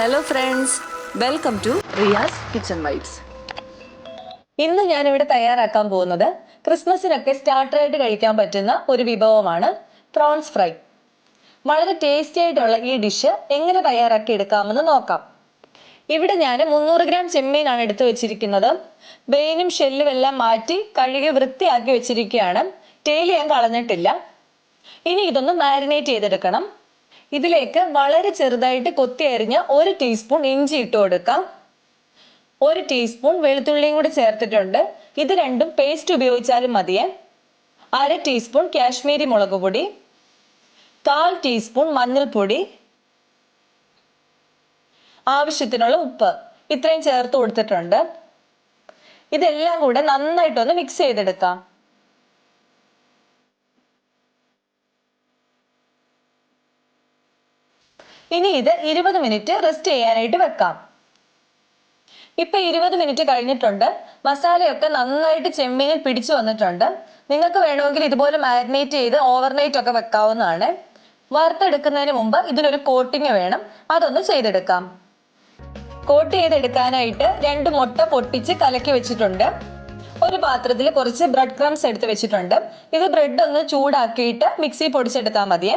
Hello friends welcome to Riyas kitchen vibes ഇന്ന് ഞാനിവിടെ തയ്യാറാക്കാൻ പോകുന്നത് ക്രിസ്മസിനൊക്കെ സ്റ്റാർട്ടറായിട്ട് കഴിക്കാൻ പറ്റുന്ന ഒരു വിഭവമാണ് പ്രോൺസ് ഫ്രൈ വളരെ ടേസ്റ്റി ആയിട്ടുള്ള ഈ ഡിഷ് എങ്ങനെ തയ്യാറാക്കി എടുക്കാമെന്ന് നോക്കാം. ഇവിടെ ഞാൻ മുന്നൂറ് ഗ്രാം ചെമ്മീനാണ് എടുത്തു വെച്ചിരിക്കുന്നത്. വെയിനും ഷെല്ലും എല്ലാം മാറ്റി കഴുകി വൃത്തിയാക്കി വെച്ചിരിക്കുകയാണ്. ടേലി ഞാൻ കളഞ്ഞിട്ടില്ല. ഇനി ഇതൊന്ന് മാരിനേറ്റ് ചെയ്തെടുക്കണം. ഇതിലേക്ക് വളരെ ചെറുതായിട്ട് കൊത്തി അരിഞ്ഞ ഒരു ടീസ്പൂൺ ഇഞ്ചി ഇട്ട് കൊടുക്കാം. ഒരു ടീസ്പൂൺ വെളുത്തുള്ളിയും കൂടി ചേർത്തിട്ടുണ്ട്. ഇത് രണ്ടും പേസ്റ്റ് ഉപയോഗിച്ചാലും മതിയേ. അര ടീസ്പൂൺ കാശ്മീരി മുളക് പൊടി. കാൽ ടീസ്പൂൺ മഞ്ഞൾപ്പൊടി. ആവശ്യത്തിനുള്ള ഉപ്പ്. ഇത്രയും ചേർത്ത് കൊടുത്തിട്ടുണ്ട്. ഇതെല്ലാം കൂടെ നന്നായിട്ടൊന്ന് മിക്സ് ചെയ്തെടുക്കാം. ഇനി ഇത് ഇരുപത് മിനിറ്റ് റെസ്റ്റ് ചെയ്യാനായിട്ട് വെക്കാം. ഇപ്പൊ ഇരുപത് മിനിറ്റ് കഴിഞ്ഞിട്ടുണ്ട്. മസാലയൊക്കെ നന്നായിട്ട് ചെമ്മീനിൽ പിടിച്ചു വന്നിട്ടുണ്ട്. നിങ്ങൾക്ക് വേണമെങ്കിൽ ഇതുപോലെ മാരിനേറ്റ് ചെയ്ത് ഓവർനൈറ്റ് ഒക്കെ വെക്കാവുന്നതാണ്. വറുത്തെടുക്കുന്നതിന് മുമ്പ് ഇതിനൊരു കോട്ടിങ് വേണം. അതൊന്ന് ചെയ്തെടുക്കാം. കോട്ട് ചെയ്തെടുക്കാനായിട്ട് രണ്ട് മുട്ട പൊട്ടിച്ച് കലക്കി വെച്ചിട്ടുണ്ട്. ഒരു പാത്രത്തിൽ കുറച്ച് ബ്രെഡ് ക്രംസ് എടുത്ത് വെച്ചിട്ടുണ്ട്. ഇത് ബ്രെഡ് ഒന്ന് ചൂടാക്കിയിട്ട് മിക്സി പൊടിച്ചെടുത്താൽ മതിയേ.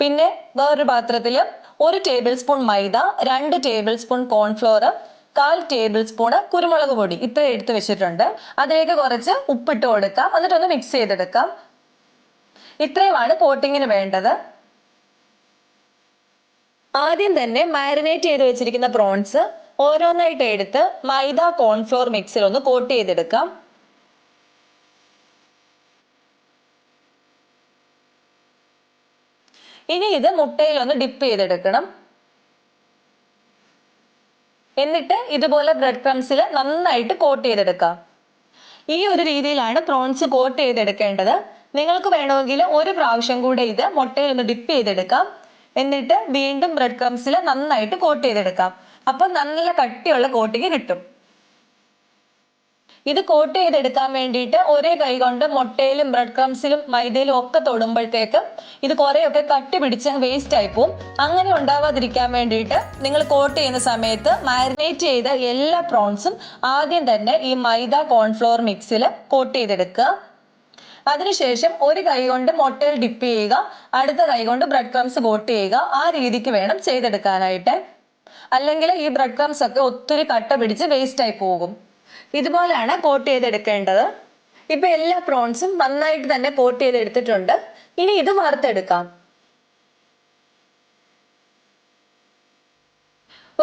പിന്നെ വേറൊരു പാത്രത്തിൽ ഒരു ടേബിൾ സ്പൂൺ മൈദ രണ്ട് ടേബിൾ സ്പൂൺ കോൺഫ്ലോർ കാൽ ടേബിൾ സ്പൂൺ കുരുമുളക് പൊടി. ഇത്ര എടുത്ത് വെച്ചിട്ടുണ്ട്. അതിലേക്ക് കുറച്ച് ഉപ്പിട്ട് കൊടുക്കാം. എന്നിട്ടൊന്ന് മിക്സ് ചെയ്തെടുക്കാം. ഇത്രയുമാണ് കോട്ടിങ്ങിന് വേണ്ടത്. ആദ്യം തന്നെ മാരിനേറ്റ് ചെയ്ത് വെച്ചിരിക്കുന്ന പ്രോൺസ് ഓരോന്നായിട്ട് എടുത്ത് മൈദ കോൺഫ്ലോർ മിക്സിൽ ഒന്ന് കോട്ട് ചെയ്തെടുക്കാം. ഇനി ഇത് മുട്ടയിൽ ഒന്ന് ഡിപ്പ് ചെയ്തെടുക്കണം. എന്നിട്ട് ഇതുപോലെ ബ്രെഡ് ക്രംസിൽ നന്നായിട്ട് കോട്ട് ചെയ്തെടുക്കാം. ഈ ഒരു രീതിയിലാണ് പ്രോൺസ് കോട്ട് ചെയ്തെടുക്കേണ്ടത്. നിങ്ങൾക്ക് വേണമെങ്കിൽ ഒരു പ്രാവശ്യം കൂടെ ഇത് മുട്ടയിൽ ഒന്ന് ഡിപ്പ് ചെയ്തെടുക്കാം. എന്നിട്ട് വീണ്ടും ബ്രെഡ് ക്രംസിൽ നന്നായിട്ട് കോട്ട് ചെയ്തെടുക്കാം. അപ്പം നല്ല കട്ടിയുള്ള കോട്ടിങ് കിട്ടും. ഇത് കോട്ട് ചെയ്തെടുക്കാൻ വേണ്ടിയിട്ട് ഒരേ കൈ കൊണ്ട് മുട്ടയിലും ബ്രെഡ് ക്രംസിലും മൈദയിലും ഒക്കെ തൊടുമ്പോഴത്തേക്ക് ഇത് കുറേയൊക്കെ കട്ടി പിടിച്ച് വേസ്റ്റ് ആയി പോവും. അങ്ങനെ ഉണ്ടാവാതിരിക്കാൻ വേണ്ടിയിട്ട് നിങ്ങൾ കോട്ട് ചെയ്യുന്ന സമയത്ത് മാരിനേറ്റ് ചെയ്ത എല്ലാ പ്രോൺസും ആദ്യം തന്നെ ഈ മൈദ കോൺഫ്ലോർ മിക്സിൽ കോട്ട് ചെയ്തെടുക്കുക. അതിനുശേഷം ഒരു കൈ കൊണ്ട് മുട്ടയിൽ ഡിപ്പ് ചെയ്യുക. അടുത്ത കൈ കൊണ്ട് ബ്രെഡ് ക്രംസ് കോട്ട് ചെയ്യുക. ആ രീതിക്ക് വേണം ചെയ്തെടുക്കാനായിട്ട്. അല്ലെങ്കിൽ ഈ ബ്രെഡ് ക്രംസ് ഒക്കെ ഒത്തിരി കട്ട പിടിച്ച് വേസ്റ്റ് ആയി പോകും. ഇതുപോലെയാണ് കോട്ട് ചെയ്തെടുക്കേണ്ടത്. ഇപ്പൊ എല്ലാ പ്രോൺസും നന്നായിട്ട് തന്നെ കോട്ട് ചെയ്തെടുത്തിട്ടുണ്ട്. ഇനി ഇത് വറുത്തെടുക്കാം.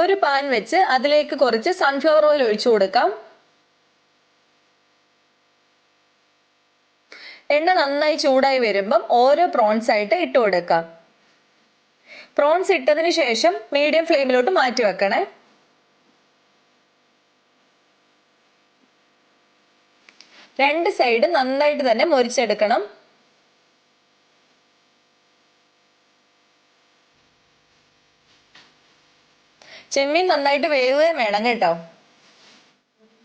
ഒരു പാൻ വെച്ച് അതിലേക്ക് കുറച്ച് സൺഫ്ലവർ ഓയിൽ ഒഴിച്ചു കൊടുക്കാം. എണ്ണ നന്നായി ചൂടായി വരുമ്പം ഓരോ പ്രോൺസ് ആയിട്ട് ഇട്ട് കൊടുക്കാം. പ്രോൺസ് ഇട്ടതിന് ശേഷം മീഡിയം ഫ്ലെയിമിലോട്ട് മാറ്റി വെക്കണേ. രണ്ട് സൈഡ് നന്നായിട്ട് തന്നെ മുറിച്ചെടുക്കണം. ചെമ്മീൻ നന്നായിട്ട് വേവുകയും വേണം കേട്ടോ.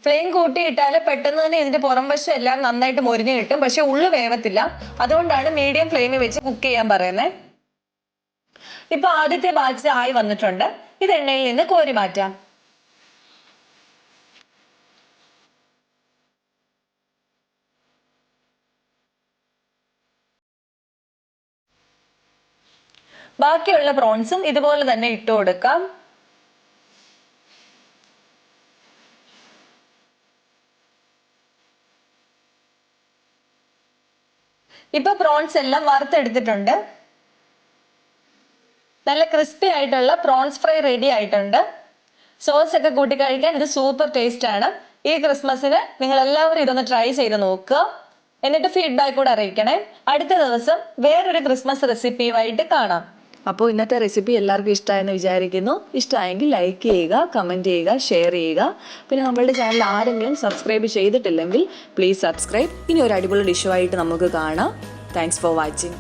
ഫ്ലെയിം കൂട്ടിയിട്ടാൽ പെട്ടെന്ന് തന്നെ ഇതിന്റെ പുറം വശം എല്ലാം നന്നായിട്ട് മൊരിഞ്ഞു കിട്ടും. പക്ഷെ ഉള്ളു വേവത്തില്ല. അതുകൊണ്ടാണ് മീഡിയം ഫ്ലെയിമിൽ വെച്ച് കുക്ക് ചെയ്യാൻ പറയുന്നത് ഇപ്പൊ ആദ്യത്തെ ബാച്ച് ആയി വന്നിട്ടുണ്ട്. ഇത് എണ്ണയിൽ നിന്ന് കോരി മാറ്റാം. ബാക്കിയുള്ള പ്രോൺസും ഇതുപോലെ തന്നെ ഇട്ട് കൊടുക്കാം. ഇപ്പൊ പ്രോൺസ് എല്ലാം വറുത്തെടുത്തിട്ടുണ്ട്. നല്ല ക്രിസ്പി ആയിട്ടുള്ള പ്രോൺസ് ഫ്രൈ റെഡി ആയിട്ടുണ്ട്. സോസ് ഒക്കെ കൂട്ടി കഴിക്കാൻ ഇത് സൂപ്പർ ടേസ്റ്റ് ആണ്. ഈ ക്രിസ്മസിന് നിങ്ങൾ എല്ലാവരും ഇതൊന്ന് ട്രൈ ചെയ്ത് നോക്കുക. എന്നിട്ട് ഫീഡ്ബാക്ക് കൂടെ അറിയിക്കണേ. അടുത്ത ദിവസം വേറൊരു ക്രിസ്മസ് റെസിപ്പിയുമായിട്ട് കാണാം. അപ്പോൾ ഇന്നത്തെ റെസിപ്പി എല്ലാവർക്കും ഇഷ്ടമായെന്ന് വിചാരിക്കുന്നു. ഇഷ്ടമായെങ്കിൽ ലൈക്ക് ചെയ്യുക കമന്റ് ചെയ്യുക ഷെയർ ചെയ്യുക. പിന്നെ നമ്മളുടെ ചാനൽ ആരെങ്കിലും സബ്സ്ക്രൈബ് ചെയ്തിട്ടില്ലെങ്കിൽ പ്ലീസ് സബ്സ്ക്രൈബ് ഇനി ഒരു അടിപൊളി ഡിഷുമായിട്ട് നമുക്ക് കാണാം. Thanks for watching